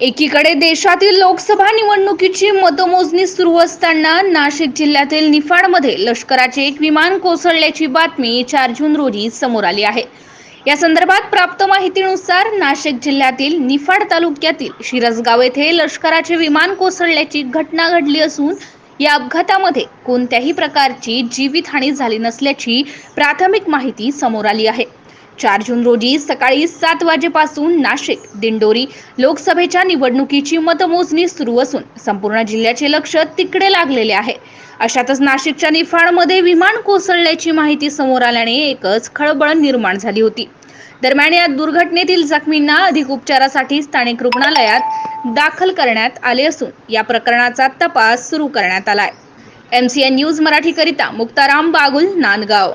एकीकडे देशातील लोकसभा निवडणुकीची मतमोजणी सुरू असताना नाशिक जिल्ह्यातील निफाडमध्ये लष्कराचे एक विमान कोसळल्याची बातमी चार जून रोजी समोर आली आहे. या संदर्भात प्राप्त माहितीनुसार नाशिक जिल्ह्यातील निफाड तालुक्यातील शिरसगाव येथे लष्कराचे विमान कोसळल्याची घटना घडली असून या अपघातामध्ये कोणत्याही प्रकारची जीवितहानी झाली नसल्याची प्राथमिक माहिती समोर आली आहे. चार जून रोजी सकाळी सात वाजेपासून नाशिक दिंडोरी लोकसभेच्या निवडणुकीची मतमोजणी सुरू असून संपूर्ण जिल्ह्याचे लक्ष तिकडे लागलेले आहे. अशातच नाशिकच्या निफाडमध्ये विमान कोसळल्याची माहिती समोर आल्याने एकच खळबळ निर्माण झाली होती. दरम्यान या दुर्घटनेतील जखमींना अधिक उपचारासाठी स्थानिक रुग्णालयात दाखल करण्यात आले असून या प्रकरणाचा तपास सुरू करण्यात आलाय. एम सी एन न्यूज मराठीकरिता मुक्ताराम बागुल नांदगाव.